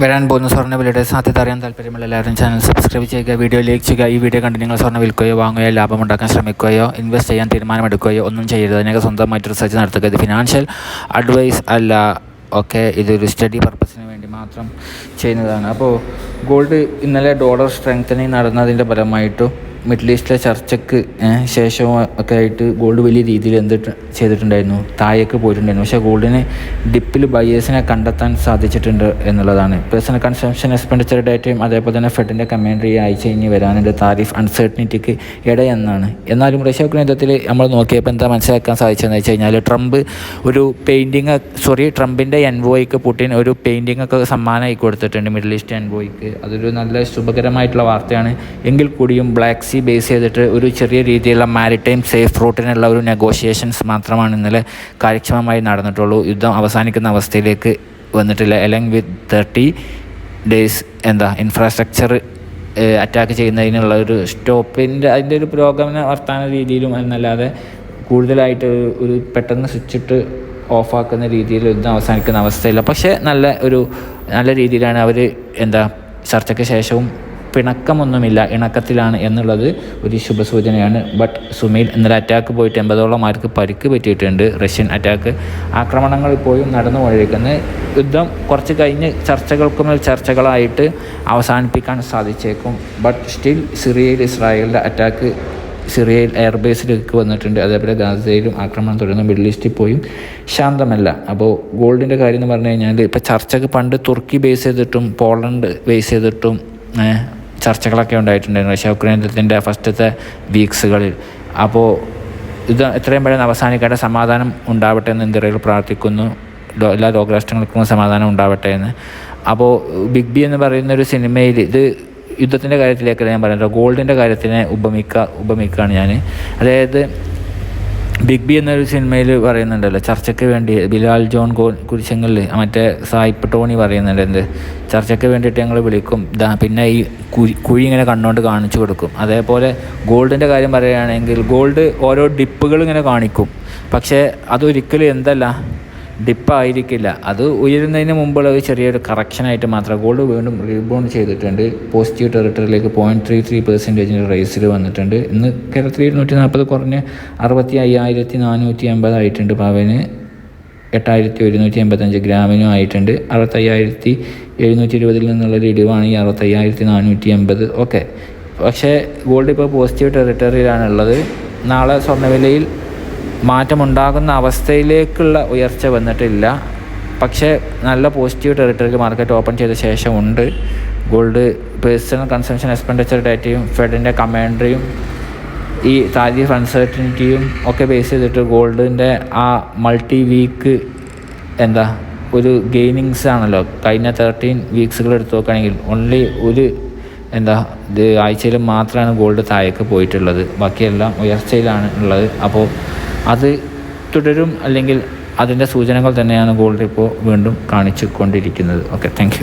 വരാൻ പോകുന്ന സ്വർണ വിലയുടെ സാധ്യത അറിയാൻ താല്പര്യമുള്ള എല്ലാവരും ചാനൽ സബ്സ്ക്രൈബ് ചെയ്യുക വീഡിയോ ലൈക്ക് ചെയ്യുക ഈ വീഡിയോ കണ്ട് നിങ്ങൾ സ്വർണ വിൽക്കുകയോ വാങ്ങുകയോ ലാഭമുണ്ടാക്കാൻ ശ്രമിക്കുകയോ ഇൻവെസ്റ്റ് ചെയ്യാൻ തീരുമാനമെടുക്കുകയോ ഒന്നും ചെയ്യരുത്. അതിനൊക്കെ സ്വന്തമായിട്ട് റിസർച്ച് നടത്തുക. ഇത് ഫിനാൻഷ്യൽ അഡ്വൈസ് അല്ല. ഓക്കെ ഇതൊരു സ്റ്റഡി പർപ്പസിന് വേണ്ടി മാത്രം ചെയ്യുന്നതാണ്. അപ്പോൾ ഗോൾഡ് ഇന്നലെ ഡോളർ സ്ട്രെങ്തനിങ് നടന്നതിന്റെ ഫലമായിട്ടും മിഡിൽ ഈസ്റ്റിലെ ചർച്ചയ്ക്ക് ശേഷവും ഒക്കെ ആയിട്ട് ഗോൾഡ് വലിയ രീതിയിൽ എന്ത് ചെയ്തിട്ടുണ്ടായിരുന്നു? താഴേക്ക് പോയിട്ടുണ്ടായിരുന്നു. പക്ഷേ ഗോൾഡിന് ഡിപ്പിൽ ബയേഴ്സിനെ കണ്ടെത്താൻ സാധിച്ചിട്ടുണ്ട് എന്നുള്ളതാണ്. പേഴ്സണൽ കൺസംഷൻ എക്സ്പെൻഡിച്ചർ ഡേറ്റയും അതേപോലെ തന്നെ ഫെഡിന്റെ കമാൻഡറി ആഴ്ച കഴിഞ്ഞ് വരാനുണ്ട് താരിഫ് അൺസർട്ടനിറ്റിക്ക് ഇടയെന്നാണ്. എന്നാലും റഷ്യ ഉക്രൈൻ യുദ്ധത്തിൽ നമ്മൾ നോക്കിയപ്പോൾ എന്താ മനസ്സിലാക്കാൻ സാധിച്ചതെന്ന് വെച്ച് കഴിഞ്ഞാൽ ട്രംപ് ഒരു പെയിന്റിങ് സോറി ട്രംപിന്റെ എൻവോയ്ക്ക് പുട്ടിൻ ഒരു പെയിന്റിംഗ് ഒക്കെ സമ്മാനമായി കൊടുത്തിട്ടുണ്ട് മിഡിൽ ഈസ്റ്റ് എൻവോയ്ക്ക്. അതൊരു നല്ല ശുഭകരമായിട്ടുള്ള വാർത്തയാണ്. എങ്കിൽ കൂടിയും ബ്ലാക്ക് സി ബേസ് ചെയ്തിട്ട് ഒരു ചെറിയ രീതിയിലുള്ള മാരിടൈം സേഫ് റൂട്ടിനുള്ള ഒരു നെഗോഷിയേഷൻസ് മാത്രമാണ് ഇന്നലെ കാര്യക്ഷമമായി നടന്നിട്ടുള്ളൂ. യുദ്ധം അവസാനിക്കുന്ന അവസ്ഥയിലേക്ക് വന്നിട്ടില്ല. എലങ് വിത്ത് തേർട്ടി ഡേയ്സ് എന്താ ഇൻഫ്രാസ്ട്രക്ചർ അറ്റാക്ക് ചെയ്യുന്നതിനുള്ള ഒരു സ്റ്റോപ്പിന്റെ അതിന്റെ ഒരു പുരോഗമന വർത്തമാന രീതിയിലും എന്നല്ലാതെ കൂടുതലായിട്ട് ഒരു പെട്ടെന്ന് സ്വിച്ചിട്ട് ഓഫാക്കുന്ന രീതിയിൽ യുദ്ധം അവസാനിക്കുന്ന അവസ്ഥയില്ല. പക്ഷേ നല്ല ഒരു നല്ല രീതിയിലാണ് അവർ എന്താ ചർച്ചയ്ക്ക് ശേഷവും പിണക്കമൊന്നുമില്ല ഇണക്കത്തിലാണ് എന്നുള്ളത് ഒരു ശുഭസൂചനയാണ്. ബട്ട് സുമീൽ ഇന്നലെ അറ്റാക്ക് പോയിട്ട് എൺപതോളം ആർക്ക് പരിക്ക് പറ്റിയിട്ടുണ്ട്. റഷ്യൻ അറ്റാക്ക് ആക്രമണങ്ങൾ ഇപ്പോഴും നടന്നു കൊണ്ടിരിക്കുന്നത് യുദ്ധം കുറച്ച് കഴിഞ്ഞ് ചർച്ചകൾക്കുമേൽ ചർച്ചകളായിട്ട് അവസാനിപ്പിക്കാൻ സാധിച്ചേക്കും. ബട്ട് സ്റ്റിൽ സിറിയയിൽ ഇസ്രായേലിന്റെ അറ്റാക്ക് സിറിയയിൽ എയർബേസിലേക്ക് വന്നിട്ടുണ്ട്. അതേപോലെ ഗാസയിലും ആക്രമണം തുടരുന്ന. മിഡിൽ ഈസ്റ്റിൽ പോയും ശാന്തമല്ല. അപ്പോൾ ഗോൾഡിന്റെ കാര്യം എന്ന് പറഞ്ഞു കഴിഞ്ഞാൽ ഇപ്പോൾ ചർച്ചക്ക് പണ്ട് തുർക്കി ബേസ് ചെയ്തിട്ടും പോളണ്ട് ബേസ് ചെയ്തിട്ടും ചർച്ചകളൊക്കെ ഉണ്ടായിട്ടുണ്ടായിരുന്നു. റഷ്യ ഉക്രൈൻ യുദ്ധത്തിന്റെ ഫസ്റ്റത്തെ വീക്സുകളിൽ. അപ്പോൾ ഇത് എത്രയും പെട്ടെന്ന് അവസാനിക്കേണ്ട സമാധാനം ഉണ്ടാവട്ടെ എന്ന് ഇന്ത്യയിൽ പ്രാർത്ഥിക്കുന്നു. എല്ലാ ലോകരാഷ്ട്രങ്ങൾക്കും സമാധാനം ഉണ്ടാവട്ടെ എന്ന്. അപ്പോൾ ബിഗ് ബി എന്ന് പറയുന്ന ഒരു സിനിമയിൽ ഇത് യുദ്ധത്തിന്റെ കാര്യത്തിലേക്കല്ല ഞാൻ പറയുന്നത്. ഗോൾഡിന്റെ കാര്യത്തിനെ ഉപമിക്ക ഉപമിക്കുകയാണ് ഞാൻ. അതായത് ബിഗ് ബി എന്നൊരു സിനിമയിൽ പറയുന്നുണ്ടല്ലോ ചർച്ചയ്ക്ക് വേണ്ടി ബിലാൽ ജോൺ ഗോ കുരിശങ്ങളിൽ മറ്റേ സായിപ്പ് ടോണി പറയുന്നുണ്ട് എന്ത് ചർച്ചയ്ക്ക് വേണ്ടിയിട്ട് ഞങ്ങൾ വിളിക്കും ദാ പിന്നെ ഈ കുഴി കുഴി ഇങ്ങനെ കണ്ണുകൊണ്ട് കാണിച്ചു കൊടുക്കും. അതേപോലെ ഗോൾഡിന്റെ കാര്യം പറയുകയാണെങ്കിൽ ഗോൾഡ് ഓരോ ഡിപ്പുകൾ ഇങ്ങനെ കാണിക്കും. പക്ഷേ അതൊരിക്കലും എന്തല്ല ഡിപ്പായിരിക്കില്ല. അത് ഉയരുന്നതിന് മുമ്പുള്ള ഒരു ചെറിയൊരു കറക്ഷനായിട്ട് മാത്രം ഗോൾഡ് വീണ്ടും റീബൗണ്ട് ചെയ്തിട്ടുണ്ട്. പോസിറ്റീവ് ടെറിട്ടറിയിലേക്ക് പോയിന്റ് ത്രീ ത്രീ പെർസെന്റേജിന് റേസിൽ വന്നിട്ടുണ്ട്. ഇന്ന് കേരളത്തിൽ ഇരുന്നൂറ്റി നാൽപ്പത് കുറഞ്ഞ് അറുപത്തി അയ്യായിരത്തി നാനൂറ്റി അമ്പതായിട്ടുണ്ട് പവന്. എട്ടായിരത്തി ഒരുന്നൂറ്റി എൺപത്തഞ്ച് ഗ്രാമിനും ആയിട്ടുണ്ട്. അറുപത്തയ്യായിരത്തി എഴുന്നൂറ്റി ഇരുപതിൽ നിന്നുള്ള ഒരു ഇടിവാണ് ഈ അറുപത്തയ്യായിരത്തി നാനൂറ്റി എൺപത് ഓക്കെ പക്ഷേ ഗോൾഡ് ഇപ്പോൾ പോസിറ്റീവ് ടെറിട്ടറിയിലാണുള്ളത് നാളെ സ്വർണവിലയിൽ മാറ്റമുണ്ടാകുന്ന അവസ്ഥയിലേക്കുള്ള ഉയർച്ച വന്നിട്ടില്ല. പക്ഷേ നല്ല പോസിറ്റീവ് ടെറിട്ടറിക്ക് മാർക്കറ്റ് ഓപ്പൺ ചെയ്ത ശേഷം ഉണ്ട് ഗോൾഡ് പേഴ്സണൽ കൺസംഷൻ എക്സ്പെൻഡിച്ചർ ഡാറ്റയും ഫെഡിന്റെ കമാൻഡറിയും ഈ താരിഫ് അൺസർട്ടനിറ്റിയും ഒക്കെ ബേസ് ചെയ്തിട്ട് ഗോൾഡിന്റെ ആ മൾട്ടി വീക്ക് എന്താ ഒരു ഗെയിനിങ്സ് ആണല്ലോ. കഴിഞ്ഞ തേർട്ടീൻ വീക്സുകൾ എടുത്തു നോക്കുകയാണെങ്കിൽ ഓൺലി ഒരു എന്താ ഇത് ആഴ്ചയിൽ മാത്രമാണ് ഗോൾഡ് താഴേക്ക് പോയിട്ടുള്ളത്. ബാക്കിയെല്ലാം ഉയർച്ചയിലാണ് ഉള്ളത്. അപ്പോൾ അത് തുടരും അല്ലെങ്കിൽ അതിന്റെ സൂചനകൾ തന്നെയാണ് ഗോൾഡ് ഇപ്പോൾ വീണ്ടും കാണിച്ചു കൊണ്ടിരിക്കുന്നത്. Okay thank